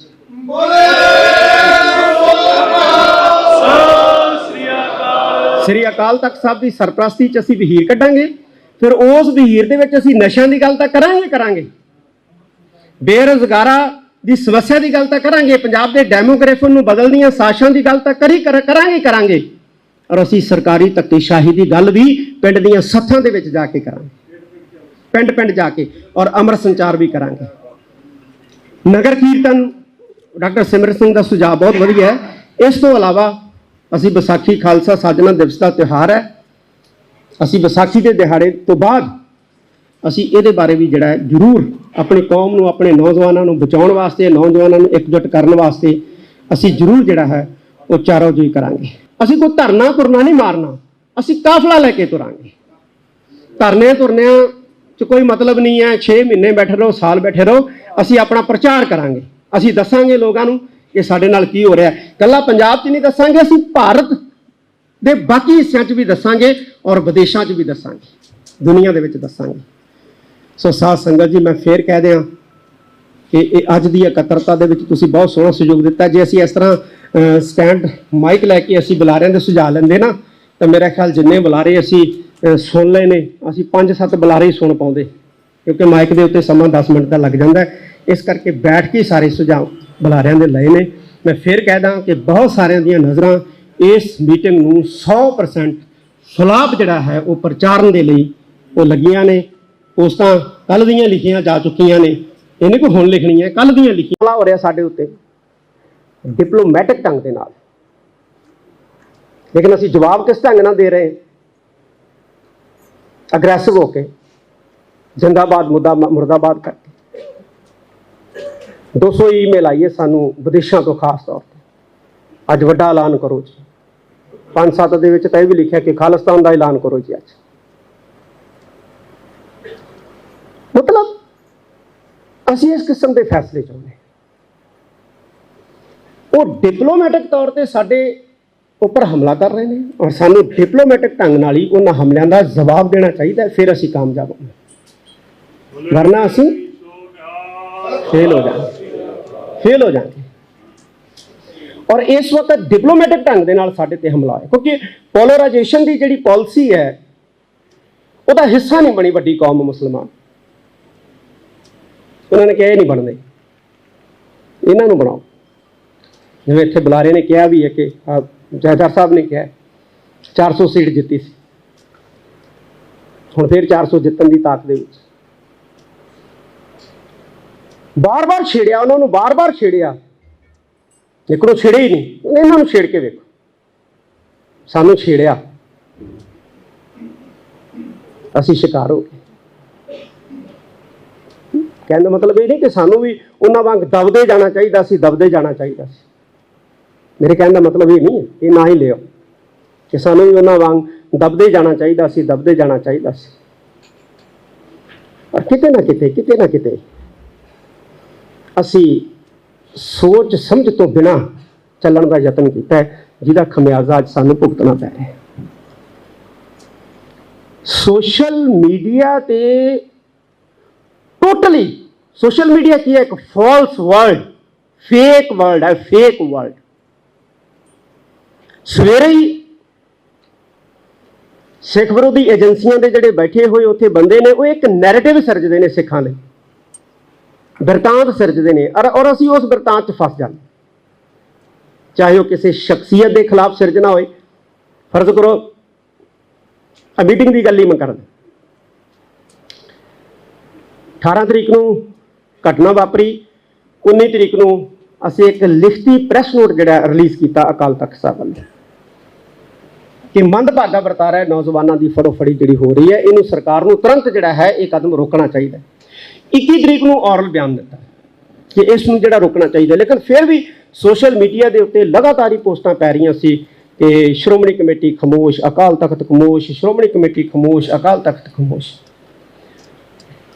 ਸ੍ਰੀ ਅਕਾਲ ਤਖਤ ਸਾਹਿਬ ਦੀ ਸਰਪ੍ਰਸਤੀ 'ਚ ਅਸੀਂ ਵਹੀਰ ਕੱਢਾਂਗੇ, ਫਿਰ ਉਸ ਵਹੀਰ ਦੇ ਵਿੱਚ ਅਸੀਂ ਨਸ਼ਿਆਂ ਦੀ ਗੱਲ ਤਾਂ ਕਰਾਂਗੇ ਕਰਾਂਗੇ। ਬੇਰੁਜ਼ਗਾਰਾਂ ਦੀ ਸਮੱਸਿਆ ਦੀ ਗੱਲ ਤਾਂ ਕਰਾਂਗੇ, ਪੰਜਾਬ ਦੇ ਡੈਮੋਗ੍ਰਾਫੀ ਨੂੰ ਬਦਲਦੀਆਂ ਸਾਸ਼ਾਂ ਦੀ ਗੱਲ ਤਾਂ ਕਰੀ ਕਰ- ਕਰਾਂਗੇ ਕਰਾਂਗੇ। ਔਰ ਅਸੀਂ ਸਰਕਾਰੀ ਧੱਕੇਸ਼ਾਹੀ ਦੀ ਗੱਲ ਵੀ ਪਿੰਡ ਦੀਆਂ ਸੱਥਾਂ ਦੇ ਵਿੱਚ ਜਾ ਕੇ ਕਰਾਂਗੇ। ਪਿੰਡ ਪਿੰਡ ਜਾ ਕੇ ਔਰ ਅਮਰ ਸੰਚਾਰ ਵੀ ਕਰਾਂਗੇ। ਨਗਰ ਕੀਰਤਨ ਡਾਕਟਰ ਸਿਮਰਤ ਸਿੰਘ ਦਾ ਸੁਝਾਅ ਬਹੁਤ ਵਧੀਆ ਹੈ। ਇਸ ਤੋਂ ਇਲਾਵਾ ਅਸੀਂ ਵਿਸਾਖੀ ਖਾਲਸਾ ਸਾਜਨਾ ਦਿਵਸ ਦਾ ਤਿਉਹਾਰ ਹੈ। ਅਸੀਂ ਵਿਸਾਖੀ ਦੇ ਦਿਹਾੜੇ ਤੋਂ ਬਾਅਦ ਅਸੀਂ ਇਹਦੇ ਬਾਰੇ ਵੀ ਜਿਹੜਾ ਹੈ ਜ਼ਰੂਰ ਆਪਣੀ ਕੌਮ ਨੂੰ, ਆਪਣੇ ਨੌਜਵਾਨਾਂ ਨੂੰ ਬਚਾਉਣ ਵਾਸਤੇ, ਨੌਜਵਾਨਾਂ ਨੂੰ ਇਕਜੁੱਟ ਕਰਨ ਵਾਸਤੇ ਅਸੀਂ ਜ਼ਰੂਰ ਜਿਹੜਾ ਹੈ ਉਹ ਚਾਰੋ ਜੀ ਕਰਾਂਗੇ। ਅਸੀਂ ਕੋਈ ਧਰਨਾ ਤੁਰਨਾ ਨਹੀਂ ਮਾਰਨਾ। ਅਸੀਂ ਕਾਫਲਾ ਲੈ ਕੇ ਤੁਰਾਂਗੇ। ਧਰਨੇ ਤੁਰਨਿਆਂ ਚ ਕੋਈ ਮਤਲਬ ਨਹੀਂ ਹੈ 6 ਮਹੀਨੇ ਬੈਠੇ ਰਹੋ, ਸਾਲ ਬੈਠੇ ਰਹੋ, ਅਸੀਂ ਆਪਣਾ ਪ੍ਰਚਾਰ ਕਰਾਂਗੇ। ਅਸੀਂ ਦੱਸਾਂਗੇ ਲੋਕਾਂ ਨੂੰ ਕਿ ਸਾਡੇ ਨਾਲ ਕੀ ਹੋ ਰਿਹਾ ਹੈ। ਕੱਲਾ ਪੰਜਾਬ 'ਚ ਨਹੀਂ ਦੱਸਾਂਗੇ, ਅਸੀਂ ਭਾਰਤ ਦੇ ਬਾਕੀ ਹਿੱਸਿਆਂ 'ਚ ਵੀ ਦੱਸਾਂਗੇ ਔਰ ਵਿਦੇਸ਼ਾਂ 'ਚ ਵੀ ਦੱਸਾਂਗੇ। ਦੁਨੀਆ ਦੇ ਵਿੱਚ ਦੱਸਾਂਗੇ। ਸੋ ਸਾਧ ਸੰਗਤ ਜੀ, ਮੈਂ ਫੇਰ ਕਹਿ ਦਿਆਂ ਕਿ ਇਹ ਅੱਜ ਦੀ ਇਕੱਤਰਤਾ ਦੇ ਵਿੱਚ ਤੁਸੀਂ ਬਹੁਤ ਸੋਹਣਾ ਸਹਿਯੋਗ ਦਿੱਤਾ। ਜੇ ਅਸੀਂ ਇਸ ਤਰ੍ਹਾਂ ਸਟੈਂਡ ਮਾਈਕ ਲੈ ਕੇ ਅਸੀਂ ਬੁਲਾਰਿਆਂ ਦੇ ਸੁਝਾਅ ਲੈਂਦੇ ਨਾ, ਤਾਂ ਮੇਰਾ ਖਿਆਲ ਜਿੰਨੇ ਬੁਲਾਰੇ ਅਸੀਂ ਸੁਣ ਲਏ ਨੇ। ਅਸੀਂ 5-7 ਬੁਲਾਰੇ ਹੀ ਸੁਣ ਪਾਉਂਦੇ। ਕਿਉਂਕਿ ਮਾਈਕ ਦੇ ਉੱਤੇ ਸਮਾਂ 10 ਮਿੰਟ ਦਾ ਲੱਗ ਜਾਂਦਾ ਹੈ। ਇਸ ਕਰਕੇ ਬੈਠ ਕੇ ਹੀ ਸਾਰੇ ਸੁਝਾਅ ਬੁਲਾਰਿਆਂ ਦੇ ਲਏ ਨੇ। ਮੈਂ ਫੇਰ ਕਹਿ ਦਾਂ ਕਿ ਬਹੁਤ ਸਾਰਿਆਂ ਦੀਆਂ ਨਜ਼ਰਾਂ ਇਸ ਮੀਟਿੰਗ ਨੂੰ 100% ਫਲਾਪ ਜਿਹੜਾ ਹੈ ਉਹ ਪ੍ਰਚਾਰਨ ਦੇ ਲਈ ਉਹ ਲੱਗੀਆਂ ਨੇ। ਪੋਸਟਾਂ ਕੱਲ ਦੀਆਂ ਲਿਖੀਆਂ ਜਾ ਚੁੱਕੀਆਂ ਨੇ। ਇਹ ਨਹੀਂ ਕੋਈ ਹੁਣ ਲਿਖਣੀਆਂ ਕੱਲ ਦੀਆਂ ਲਿਖੀਆਂ। ਹੋ ਰਿਹਾ ਸਾਡੇ ਉੱਤੇ। ਡਿਪਲੋਮੈਟਿਕ ਢੰਗ ਦੇ ਨਾਲ। ਲੇਕਿਨ ਅਸੀਂ ਜਵਾਬ ਕਿਸ ਢੰਗ ਨਾਲ ਦੇ ਰਹੇ? ਅਗਰੈਸਿਵ ਹੋ ਕੇ ਜਿੰਦਾਬਾਦ ਮੁੱਦਾ ਮੁਰਦਾਬਾਦ ਕਰਕੇ 200 ਈਮੇਲ ਆਈਏ ਸਾਨੂੰ ਵਿਦੇਸ਼ਾਂ ਤੋਂ ਖਾਸ ਤੌਰ ਤੇ। ਅੱਜ ਵੱਡਾ ਐਲਾਨ ਕਰੋ ਜੀ। ਪੰਜ ਸੱਤ ਦੇ ਵਿੱਚ ਤਾਂ ਇਹ ਵੀ ਲਿਖਿਆ ਕਿ ਖਾਲਿਸਤਾਨ ਦਾ ਐਲਾਨ ਕਰੋ ਜੀ ਅੱਜ। ਮਤਲਬ ਅਸੀਂ ਇਸ ਕਿਸਮ ਦੇ ਫੈਸਲੇ ਚਾਹੁੰਦੇ ਉਹ ਡਿਪਲੋਮੈਟਿਕ ਤੌਰ ਤੇ ਸਾਡੇ ਉੱਪਰ ਹਮਲਾ ਕਰ ਰਹੇ ਨੇ ਔਰ ਸਾਨੂੰ ਡਿਪਲੋਮੈਟਿਕ ਢੰਗ ਨਾਲ ਹੀ ਉਹਨਾਂ ਹਮਲਿਆਂ ਦਾ ਜਵਾਬ ਦੇਣਾ ਚਾਹੀਦਾ ਫਿਰ ਅਸੀਂ ਕਾਮਯਾਬ ਹੋਵਾਂਗੇ। ਵਰਨਾ ਅਸੀਂ ਫੇਲ ਹੋ ਜਾਵਾਂਗੇ। ਫੇਲ ਹੋ ਜਾਵਾਂਗੇ। ਔਰ ਇਸ ਵਕਤ ਡਿਪਲੋਮੈਟਿਕ ਢੰਗ ਦੇ ਨਾਲ ਸਾਡੇ ਤੇ ਹਮਲਾ ਹੋਇਆ ਕਿਉਂਕਿ ਪੋਲਰਾਈਜੇਸ਼ਨ ਦੀ ਜਿਹੜੀ ਪਾਲਿਸੀ ਹੈ, ਉਹਦਾ ਹਿੱਸਾ ਨਹੀਂ ਬਣੀ ਵੱਡੀ ਕੌਮ ਮੁਸਲਮਾਨ। ਉਹਨਾਂ ਨੇ ਕਿਹਾ ਇਹ ਨਹੀਂ ਬਣਦੇ। ਇਹਨਾਂ ਨੂੰ ਬਣਾਓ। ਜਿਵੇਂ ਇੱਥੇ ਬੁਲਾਰੇ ਨੇ ਕਿਹਾ ਵੀ ਹੈ ਕਿ ਆਹ ਜੈਦਾਰ ਸਾਹਿਬ ਨੇ ਕਿਹਾ 400 ਸੀਟ ਜਿੱਤੀ ਸੀ। ਹੁਣ ਫਿਰ 400 ਜਿੱਤਣ ਦੀ ਤਾਕਤ ਦੇ ਵਿੱਚ। ਬਾਰ-ਬਾਰ ਛੇੜਿਆ, ਉਹਨਾਂ ਨੂੰ ਬਾਰ-ਬਾਰ ਛੇੜਿਆ। ਲੇਕਿਨ ਉਹ ਛੇੜੇ ਹੀ ਨਹੀਂ ਇਹਨਾਂ ਨੂੰ ਛੇੜ ਕੇ ਵੇਖੋ। ਸਾਨੂੰ ਛੇੜਿਆ। ਅਸੀਂ ਸ਼ਿਕਾਰ ਹੋ ਗਏ। ਕਹਿਣ ਦਾ ਮਤਲਬ ਇਹ ਨਹੀਂ ਕਿ ਸਾਨੂੰ ਵੀ ਉਹਨਾਂ ਵਾਂਗ ਦਬਦੇ ਜਾਣਾ ਚਾਹੀਦਾ ਸੀ, ਦਬਦੇ ਜਾਣਾ ਚਾਹੀਦਾ ਸੀ। ਮੇਰੇ ਕਹਿਣ ਦਾ ਮਤਲਬ ਇਹ ਨਹੀਂ ਹੈ ਇਹ ਨਾ ਹੀ ਲਿਓ। ਕਿ ਸਾਨੂੰ ਵੀ ਉਹਨਾਂ ਵਾਂਗ ਦਬਦੇ ਜਾਣਾ ਚਾਹੀਦਾ ਸੀ, ਦਬਦੇ ਜਾਣਾ ਚਾਹੀਦਾ ਸੀ। ਪਰ ਕਿਤੇ ਨਾ ਕਿਤੇ ਕਿਤੇ ਨਾ ਕਿਤੇ ਅਸੀਂ ਸੋਚ ਸਮਝ ਤੋਂ ਬਿਨਾ ਚੱਲਣ ਦਾ ਯਤਨ ਕੀਤਾ ਜਿਹਦਾ ਖਮਿਆਜ਼ਾ ਅੱਜ ਸਾਨੂੰ ਭੁਗਤਣਾ ਪੈ ਰਿਹਾ ਹੈ। ਸੋਸ਼ਲ ਮੀਡੀਆ ਤੇ ਟੋਟਲੀ, ਸੋਸ਼ਲ ਮੀਡੀਆ ਕੀ ਹੈ? ਇੱਕ ਫਾਲਸ ਵਰਲਡ ਫੇਕ ਵਰਲਡ ਹੈ, ਫੇਕ ਵਰਲਡ ਸਵੇਰੇ ਹੀ ਸਿੱਖ ਵਿਰੋਧੀ ਏਜੰਸੀਆਂ ਦੇ ਜਿਹੜੇ ਬੈਠੇ ਹੋਏ ਉੱਥੇ ਬੰਦੇ ਨੇ, ਉਹ ਇੱਕ ਨੈਰੇਟਿਵ ਸਿਰਜਦੇ ਨੇ ਸਿੱਖਾਂ ਦੇ ਬਿਰਤਾਂਤ ਸਿਰਜਦੇ ਨੇ ਔਰ ਔਰ ਅਸੀਂ ਉਸ ਬਿਰਤਾਂਤ 'ਚ ਫਸ ਜਾਂਦੇ। ਚਾਹੇ ਉਹ ਕਿਸੇ ਸ਼ਖਸੀਅਤ ਦੇ ਖਿਲਾਫ ਸਿਰਜਣਾ ਹੋਏ। ਫਰਜ਼ ਕਰੋ ਆ ਮੀਟਿੰਗ ਦੀ ਗੱਲ ਹੀ ਮੈਂ ਕਰਦਾ। 18 ਤਰੀਕ ਨੂੰ ਘਟਨਾ ਵਾਪਰੀ। 19 ਤਰੀਕ ਨੂੰ ਅਸੀਂ ਇੱਕ ਲਿਖਤੀ ਪ੍ਰੈਸ ਨੋਟ ਜਿਹੜਾ ਰਿਲੀਜ਼ ਕੀਤਾ ਅਕਾਲ ਤਖਤ ਸਾਹਿਬ ਵੱਲੋਂ। ਕਿ ਮੰਦਭਾਗਾ ਵਰਤਾਰਾ ਨੌਜਵਾਨਾਂ ਦੀ ਫੜੋਫੜੀ ਜਿਹੜੀ ਹੋ ਰਹੀ ਹੈ, ਇਹਨੂੰ ਸਰਕਾਰ ਨੂੰ ਤੁਰੰਤ ਜਿਹੜਾ ਹੈ ਇਹ ਕਦਮ ਰੋਕਣਾ ਚਾਹੀਦਾ ਹੈ। 21 ਤਰੀਕ ਨੂੰ ਔਰਲ ਬਿਆਨ ਦਿੱਤਾ ਕਿ ਇਸ ਨੂੰ ਜਿਹੜਾ ਰੋਕਣਾ ਚਾਹੀਦਾ ਲੇਕਿਨ ਫਿਰ ਵੀ ਸੋਸ਼ਲ ਮੀਡੀਆ ਦੇ ਉੱਤੇ ਲਗਾਤਾਰ ਹੀ ਪੋਸਟਾਂ ਪੈ ਰਹੀਆਂ ਸੀ ਕਿ ਸ਼੍ਰੋਮਣੀ ਕਮੇਟੀ ਖਮੋਸ਼, ਅਕਾਲ ਤਖਤ ਖਮੋਸ਼, ਸ਼੍ਰੋਮਣੀ ਕਮੇਟੀ ਖਮੋਸ਼, ਅਕਾਲ ਤਖਤ ਖਮੋਸ਼।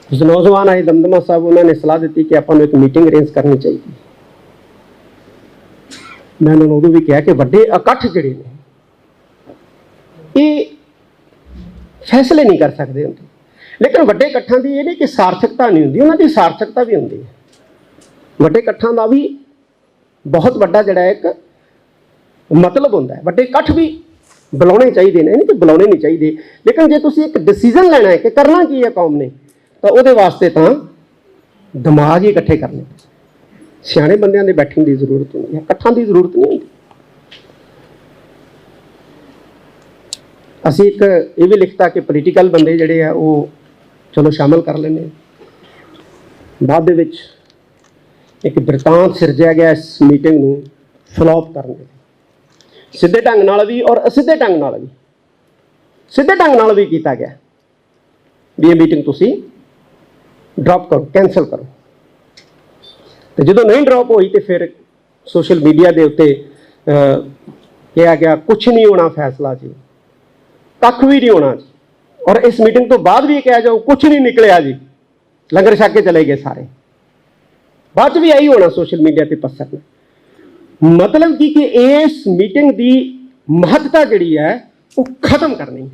ਕੁਝ ਨੌਜਵਾਨ ਆਏ, ਦਮਦਮਾ ਸਾਹਿਬ, ਉਹਨਾਂ ਨੇ ਸਲਾਹ ਦਿੱਤੀ ਕਿ ਆਪਾਂ ਨੂੰ ਇੱਕ ਮੀਟਿੰਗ ਅਰੇਂਜ ਕਰਨੀ ਚਾਹੀਦੀ ਮੈਂ ਉਹਨਾਂ ਨੂੰ ਉਦੋਂ ਵੀ ਕਿਹਾ ਕਿ ਵੱਡੇ ਇਕੱਠ ਜਿਹੜੇ ਨੇ ਇਹ ਫੈਸਲੇ ਨਹੀਂ ਕਰ ਸਕਦੇ ਹੁੰਦੇ। ਲੇਕਿਨ ਵੱਡੇ ਇਕੱਠਾਂ ਦੀ ਇਹ ਨਹੀਂ ਕਿ ਸਾਰਥਕਤਾ ਨਹੀਂ ਹੁੰਦੀ, ਉਹਨਾਂ ਦੀ ਸਾਰਥਕਤਾ ਵੀ ਹੁੰਦੀ ਹੈ। ਵੱਡੇ ਇਕੱਠਾਂ ਦਾ ਵੀ ਬਹੁਤ ਵੱਡਾ ਜਿਹੜਾ ਇੱਕ ਮਤਲਬ ਹੁੰਦਾ ਹੈ। ਵੱਡੇ ਇਕੱਠ ਵੀ ਬੁਲਾਉਣੇ ਚਾਹੀਦੇ ਨੇ, ਇਹ ਨਹੀਂ ਕਿ ਬੁਲਾਉਣੇ ਨਹੀਂ ਚਾਹੀਦੇ। ਲੇਕਿਨ ਜੇ ਤੁਸੀਂ ਇੱਕ ਡਿਸੀਜਨ ਲੈਣਾ ਹੈ ਕਿ ਕਰਨਾ ਕੀ ਹੈ ਕੌਮ ਨੇ, ਤਾਂ ਉਹਦੇ ਵਾਸਤੇ ਤਾਂ ਦਿਮਾਗ ਹੀ ਇਕੱਠੇ ਕਰਨੇ। ਸਿਆਣੇ ਬੰਦਿਆਂ ਦੇ ਬੈਠਣ ਦੀ ਜ਼ਰੂਰਤ ਹੁੰਦੀ ਹੈ, ਇਕੱਠਾਂ ਦੀ ਜ਼ਰੂਰਤ ਨਹੀਂ ਹੁੰਦੀ। ਅਸੀਂ ਇੱਕ ਇਹ ਵੀ ਲਿਖਤਾ ਕਿ ਪੋਲੀਟੀਕਲ ਬੰਦੇ ਜਿਹੜੇ ਆ ਉਹ ਚਲੋ ਸ਼ਾਮਲ ਕਰ ਲੈਂਦੇ ਬਾਅਦ ਦੇ ਵਿੱਚ ਇੱਕ ਬ੍ਰਿਤਾਂਤ ਸਿਰਜਿਆ ਗਿਆ ਇਸ ਮੀਟਿੰਗ ਨੂੰ ਫਲੋਪ ਕਰਨ ਦੇ ਲਈ। ਸਿੱਧੇ ਢੰਗ ਨਾਲ ਵੀ ਔਰ ਅਸਿੱਧੇ ਢੰਗ ਨਾਲ ਵੀ। ਸਿੱਧੇ ਢੰਗ ਨਾਲ ਵੀ ਕੀਤਾ ਗਿਆ। ਵੀ ਇਹ ਮੀਟਿੰਗ ਤੁਸੀਂ ਡ੍ਰੌਪ ਕਰੋ ਕੈਨਸਲ ਕਰੋ। ਤੇ ਜਦੋਂ ਨਹੀਂ ਡ੍ਰੌਪ ਹੋਈ ਤੇ ਫਿਰ ਸੋਸ਼ਲ ਮੀਡੀਆ ਦੇ ਉੱਤੇ ਕਿਹਾ ਗਿਆ ਕੁਝ ਨਹੀਂ ਹੋਣਾ ਫੈਸਲਾ ਜੀ। ਕੱਖ ਵੀ ਨਹੀਂ ਹੋਣਾ। ਜੀ ਔਰ ਇਸ ਮੀਟਿੰਗ ਤੋਂ ਬਾਅਦ ਵੀ ਇਹ ਕਿਹਾ ਜਾਊ ਕੁਝ ਨਹੀਂ ਨਿਕਲਿਆ ਜੀ। ਲੰਗਰ ਛੱਕ ਕੇ ਚਲੇ ਗਏ ਸਾਰੇ। ਬਾਅਦ ਚ ਵੀ ਆਈ ਹੋਣਾ ਸੋਸ਼ਲ ਮੀਡੀਆ ਤੇ ਪਸਰ ਮਤਲਬ ਕੀ ਕਿ ਇਸ ਮੀਟਿੰਗ ਦੀ ਮਹੱਤਤਾ ਜਿਹੜੀ ਹੈ, ਉਹ ਖਤਮ ਕਰਨੀ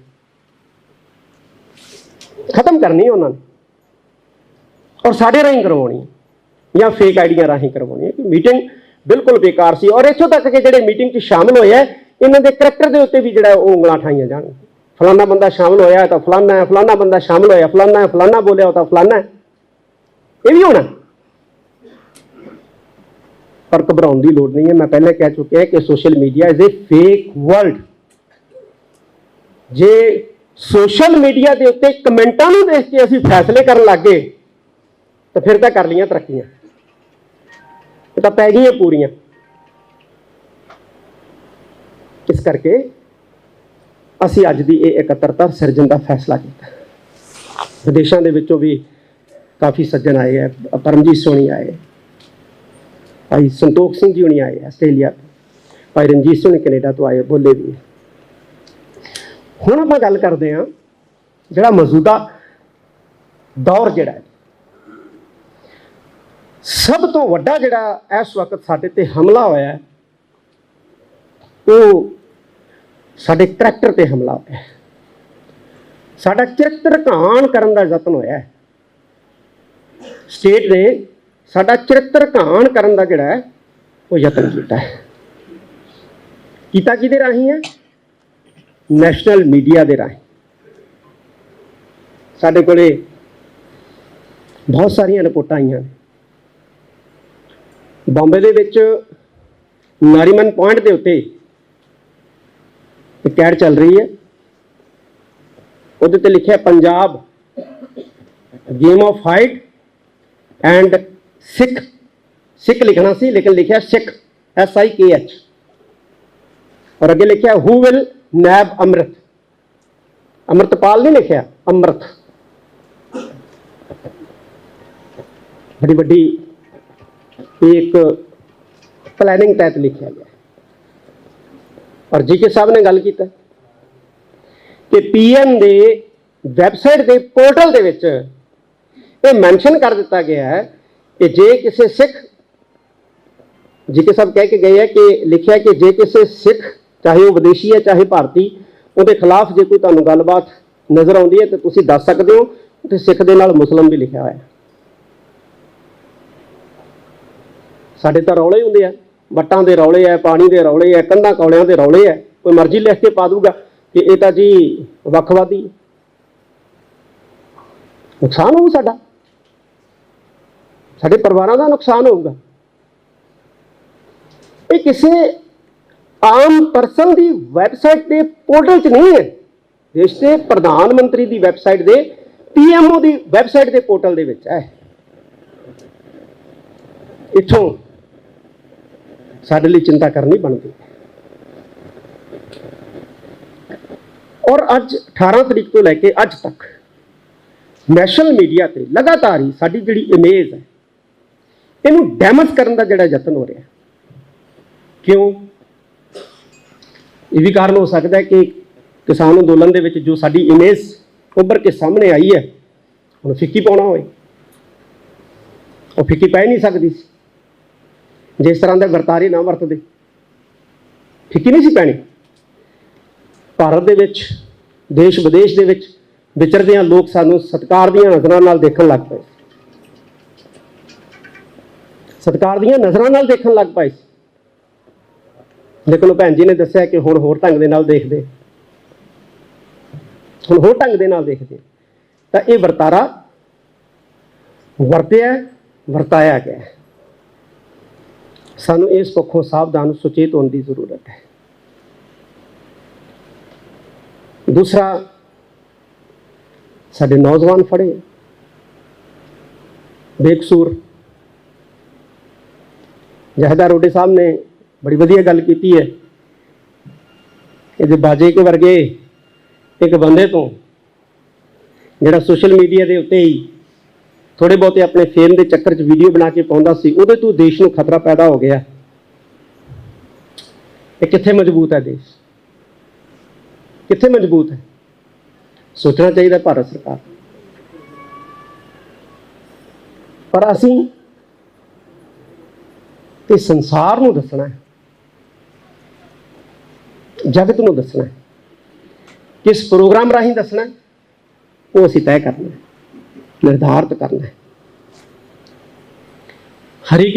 ਖਤਮ ਕਰਨੀ ਉਹਨਾਂ ਨੇ। ਔਰ ਸਾਡੇ ਰਾਹੀਂ ਕਰਵਾਉਣੀ ਹੈ। ਜਾਂ ਫੇਕ ਆਈਡੀਆਂ ਰਾਹੀਂ ਕਰਵਾਉਣੀ ਹੈ। ਕਿ ਮੀਟਿੰਗ ਬਿਲਕੁਲ ਬੇਕਾਰ ਸੀ। ਔਰ ਇੱਥੋਂ ਤੱਕ ਕਿ ਜਿਹੜੇ ਮੀਟਿੰਗ 'ਚ ਸ਼ਾਮਲ ਹੋਏ ਆ ਇਹਨਾਂ ਦੇ ਕਰੈਕਟਰ ਦੇ ਉੱਤੇ ਵੀ ਜਿਹੜਾ ਉਹ ਉਂਗਲਾਂ ਠਾਈਆਂ ਜਾਣ। ਫਲਾਨਾ ਬੰਦਾ ਸ਼ਾਮਲ ਹੋਇਆ ਤਾਂ ਫਲਾਨਾ ਹੈ, ਫਲਾਨਾ ਬੰਦਾ ਸ਼ਾਮਲ ਹੋਇਆ, ਫਲਾਨਾ ਹੈ, ਫਲਾਨਾ ਬੋਲਿਆ ਤਾਂ ਫਲਾਨਾ ਇਹ ਵੀ ਹੋਣਾ। ਪਰ ਘਬਰਾਉਣ ਦੀ ਲੋੜ ਨਹੀਂ ਹੈ। ਮੈਂ ਪਹਿਲੇ ਕਹਿ ਚੁੱਕਿਆ ਕਿ social media is a fake world ਜੇ ਸੋਸ਼ਲ ਮੀਡੀਆ ਦੇ ਉੱਤੇ ਕਮੈਂਟਾਂ ਨੂੰ ਦੇਖ ਕੇ ਅਸੀਂ ਫੈਸਲੇ ਕਰਨ ਲੱਗੇ ਤਾਂ ਫਿਰ ਤਾਂ ਕਰ ਲੀਆਂ ਤਰੱਕੀਆਂ। ਇਹ ਤਾਂ ਪੈ ਗਈਆਂ ਪੂਰੀਆਂ। ਇਸ ਕਰਕੇ ਅਸੀਂ ਅੱਜ ਦੀ ਇਹ ਇਕੱਤਰਤਾ ਸਿਰਜਣ ਦਾ ਫੈਸਲਾ ਕੀਤਾ। ਵਿਦੇਸ਼ਾਂ ਦੇ ਵਿੱਚੋਂ ਵੀ ਕਾਫੀ ਸੱਜਣ ਆਏ ਹੈ ਪਰਮਜੀਤ ਸੋਣੀ ਆਏ, ਭਾਈ ਸੰਤੋਖ ਸਿੰਘ ਜੀ ਹੁਣੀ ਆਏ, ਆਸਟ੍ਰੇਲੀਆ ਤੋਂ। ਭਾਈ ਰਣਜੀਤ ਸਿੰਘ ਕੈਨੇਡਾ ਤੋਂ ਆਏ, ਬੋਲੇ ਵੀ ਹੁਣ ਆਪਾਂ ਗੱਲ ਕਰਦੇ ਹਾਂ, ਜਿਹੜਾ ਮੌਜੂਦਾ ਦੌਰ ਜਿਹੜਾ ਹੈ। ਸਭ ਤੋਂ ਵੱਡਾ ਜਿਹੜਾ ਇਸ ਵਕਤ ਸਾਡੇ ਤੇ ਹਮਲਾ ਹੋਇਆ ਹੈ, ਉਹ ਸਾਡੇ ਕਰੈਕਟਰ ਤੇ ਹਮਲਾ ਹੋਇਆ ਸਾਡਾ ਚਰਿੱਤਰ ਘਾਣ ਕਰਨ ਦਾ ਯਤਨ ਹੋਇਆ ਸਟੇਟ ਨੇ ਸਾਡਾ ਚਰਿੱਤਰ ਘਾਣ ਕਰਨ ਦਾ ਜਿਹੜਾ ਹੈ, ਉਹ ਯਤਨ ਕੀਤਾ ਹੈ। ਕੀਤਾ ਕਿਹਦੇ ਰਾਹੀਂ ਹੈ? ਨੈਸ਼ਨਲ ਮੀਡੀਆ ਦੇ ਰਾਹੀਂ। ਸਾਡੇ ਕੋਲੇ ਬਹੁਤ ਸਾਰੀਆਂ ਰਿਪੋਰਟਾਂ ਆਈਆਂ ਬੰਬੇ ਦੇ ਵਿੱਚ ਨਾਰੀਮਨ ਪੁਆਇੰਟ ਦੇ ਉੱਤੇ ਇੱਕ ਐਡ ਚੱਲ ਰਹੀ ਹੈ। ਉਹਦੇ ਤੇ ਲਿਖਿਆ Punjab game of fight and Sikh Sikh ਲਿਖਣਾ ਸੀ, ਲੇਕਿਨ ਲਿਖਿਆ ਸਿੱਖ ਐਸ ਆਈ ਕੇ ਐਚ ਔਰ ਅੱਗੇ ਲਿਖਿਆ ਹੂ ਵਿਲ ਨੈਬ ਅੰਮ੍ਰਿਤ ਅੰਮ੍ਰਿਤਪਾਲ ਨਹੀਂ ਲਿਖਿਆ ਅੰਮ੍ਰਿਤ ਬੜੀ ਵੱਡੀ ਇੱਕ ਪਲੈਨਿੰਗ ਤਹਿਤ ਲਿਖਿਆ ਗਿਆ। ਔਰ ਜੀਕੇ ਸਾਹਿਬ ਨੇ ਗੱਲ ਕੀਤਾ ਕਿ ਪੀਐਮ ਦੇ ਵੈਬਸਾਈਟ ਦੇ ਪੋਰਟਲ ਦੇ ਵਿੱਚ ਇਹ ਮੈਂਸ਼ਨ ਕਰ ਦਿੱਤਾ ਗਿਆ ਹੈ ਕਿ ਜੇ ਕਿਸੇ ਸਿੱਖ ਜੀਕੇ ਸਾਹਿਬ ਕਹਿ ਕੇ ਗਏ ਹੈ ਕਿ ਲਿਖਿਆ ਕਿ ਜੇ ਕਿਸੇ ਸਿੱਖ, ਚਾਹੇ ਉਹ ਵਿਦੇਸ਼ੀ ਹੈ, ਚਾਹੇ ਭਾਰਤੀ, ਉਹਦੇ ਖਿਲਾਫ ਜੇ ਕੋਈ ਤੁਹਾਨੂੰ ਗੱਲਬਾਤ ਨਜ਼ਰ ਆਉਂਦੀ ਹੈ ਤਾਂ ਤੁਸੀਂ ਦੱਸ ਸਕਦੇ ਹੋ ਤੇ ਸਿੱਖ ਦੇ ਨਾਲ ਮੁਸਲਮ ਵੀ ਲਿਖਿਆ ਹੋਇਆ ਸਾਡੇ ਤਾਂ ਰੌਲੇ ਹੁੰਦੇ ਆ। ਵੱਟਾਂ ਦੇ ਰੌਲੇ ਆ ਪਾਣੀ ਦੇ ਰੌਲੇ ਆ ਕੰਧਾਂ ਕੌਲਿਆਂ ਦੇ ਰੌਲੇ ਆ ਕੋਈ ਮਰਜ਼ੀ ਲਿਖ ਕੇ ਪਾ ਦੂਗਾ ਕਿ ਇਹ ਤਾਂ ਜੀ ਵੱਖਵਾਦੀ। ਨੁਕਸਾਨ ਹੋਊ ਸਾਡਾ। ਸਾਡੇ ਪਰਿਵਾਰਾਂ ਦਾ ਨੁਕਸਾਨ ਹੋਊਗਾ। ਇਹ ਕਿਸੇ ਆਮ ਪਰਸਨ ਦੀ ਵੈਬਸਾਈਟ ਦੇ ਪੋਰਟਲ 'ਚ ਨਹੀਂ ਹੈ। ਦੇਸ਼ ਦੇ ਪ੍ਰਧਾਨ ਮੰਤਰੀ ਦੀ ਵੈਬਸਾਈਟ ਦੇ ਪੀਐਮਓ ਦੀ ਵੈਬਸਾਈਟ ਦੇ ਪੋਰਟਲ ਦੇ ਵਿੱਚ ਹੈ। ਇੱਥੋਂ ਸਾਡੇ ਲਈ ਚਿੰਤਾ ਕਰਨੀ ਬਣਦੀ। ਔਰ ਅੱਜ 18 ਤਰੀਕ ਤੋਂ ਲੈ ਕੇ ਅੱਜ ਤੱਕ ਨੈਸ਼ਨਲ ਮੀਡੀਆ ਤੇ ਲਗਾਤਾਰ ਹੀ ਸਾਡੀ ਜਿਹੜੀ ਇਮੇਜ ਹੈ, ਇਹਨੂੰ ਡੈਮੇਜ ਕਰਨ ਦਾ ਜਿਹੜਾ ਯਤਨ ਹੋ ਰਿਹਾ। ਕਿਉਂ? ਇਹ ਵੀ ਕਾਰਨ ਹੋ ਸਕਦਾ ਹੈ ਕਿ ਕਿਸਾਨ ਅੰਦੋਲਨ ਦੇ ਵਿੱਚ ਜੋ ਸਾਡੀ ਇਮੇਜ ਉੱਭਰ ਕੇ ਸਾਹਮਣੇ ਆਈ ਹੈ, ਹੁਣ ਫਿੱਕੀ ਪਾਉਣਾ ਹੋਏ ਉਹ ਫਿੱਕੀ ਪੈ ਨਹੀਂ ਸਕਦੀ। ਸੀ ਜਿਸ ਤਰ੍ਹਾਂ ਦੇ ਵਰਤਾਰੇ ਨਾ ਵਰਤਦੇ। ਫਿੱਕੀ ਨਹੀਂ ਸੀ ਪੈਣੀ? ਭਾਰਤ ਦੇ ਵਿੱਚ, ਦੇਸ਼ ਵਿਦੇਸ਼ ਦੇ ਵਿੱਚ ਵਿਚਰਦਿਆਂ ਲੋਕ ਸਾਨੂੰ ਸਤਿਕਾਰ ਦੀਆਂ ਨਜ਼ਰਾਂ ਨਾਲ ਦੇਖਣ ਲੱਗ ਪਏ। ਸਤਿਕਾਰ ਦੀਆਂ ਨਜ਼ਰਾਂ ਨਾਲ ਦੇਖਣ ਲੱਗ ਪਏ ਸੀ। ਲੇਕਿਨ ਉਹ ਭੈਣ ਜੀ ਨੇ ਦੱਸਿਆ ਕਿ ਹੁਣ ਹੋਰ ਢੰਗ ਦੇ ਨਾਲ ਦੇਖਦੇ। ਹੁਣ ਹੋਰ ਢੰਗ ਦੇ ਨਾਲ ਦੇਖਦੇ। ਤਾਂ ਇਹ ਵਰਤਾਰਾ ਵਰਤਿਆ, ਵਰਤਾਇਆ ਗਿਆ। ਸਾਨੂੰ ਇਸ ਪੱਖੋਂ ਸਾਵਧਾਨ, ਸੁਚੇਤ ਹੋਣ ਦੀ ਜ਼ਰੂਰਤ ਹੈ। ਦੂਸਰਾ, ਸਾਡੇ ਨੌਜਵਾਨ ਫੜੇ। ਬੇਕਸੂਰ। ਜਹਦਾ ਰੋਡੇ ਸਾਹਿਬ ਨੇ ਬੜੀ ਵਧੀਆ ਗੱਲ ਕੀਤੀ ਹੈ। ਇਹਦੇ ਬਾਜੇ ਕੇ ਵਰਗੇ ਇੱਕ ਬੰਦੇ ਤੋਂ, ਜਿਹੜਾ ਸੋਸ਼ਲ ਮੀਡੀਆ ਦੇ ਉੱਤੇ ਹੀ ਥੋੜੇ ਬਹੁਤੇ ਆਪਣੇ ਫੇਮ ਦੇ ਚੱਕਰ 'ਚ ਵੀਡੀਓ ਬਣਾ ਕੇ ਪਾਉਂਦਾ ਸੀ, ਉਹਦੇ ਤੋਂ ਦੇਸ਼ ਨੂੰ ਖਤਰਾ ਪੈਦਾ ਹੋ ਗਿਆ। ਇਹ ਕਿੱਥੇ ਮਜ਼ਬੂਤ ਹੈ ਦੇਸ਼? ਕਿੱਥੇ ਮਜ਼ਬੂਤ ਹੈ? ਸੋਚਣਾ ਚਾਹੀਦਾ ਭਾਰਤ ਸਰਕਾਰ। ਪਰ ਅਸੀਂ ਤੇ ਸੰਸਾਰ ਨੂੰ ਦੱਸਣਾ ਹੈ, ਜਗਤ ਨੂੰ ਦੱਸਣਾ ਹੈ, ਕਿਸ ਪ੍ਰੋਗਰਾਮ ਰਾਹੀਂ ਦੱਸਣਾ ਉਹ ਅਸੀਂ ਤੈਅ ਕਰਨਾ ਹੈ। ਨਿਰਧਾਰਤ ਕਰਨਾ ਹੈ। ਹਰੀ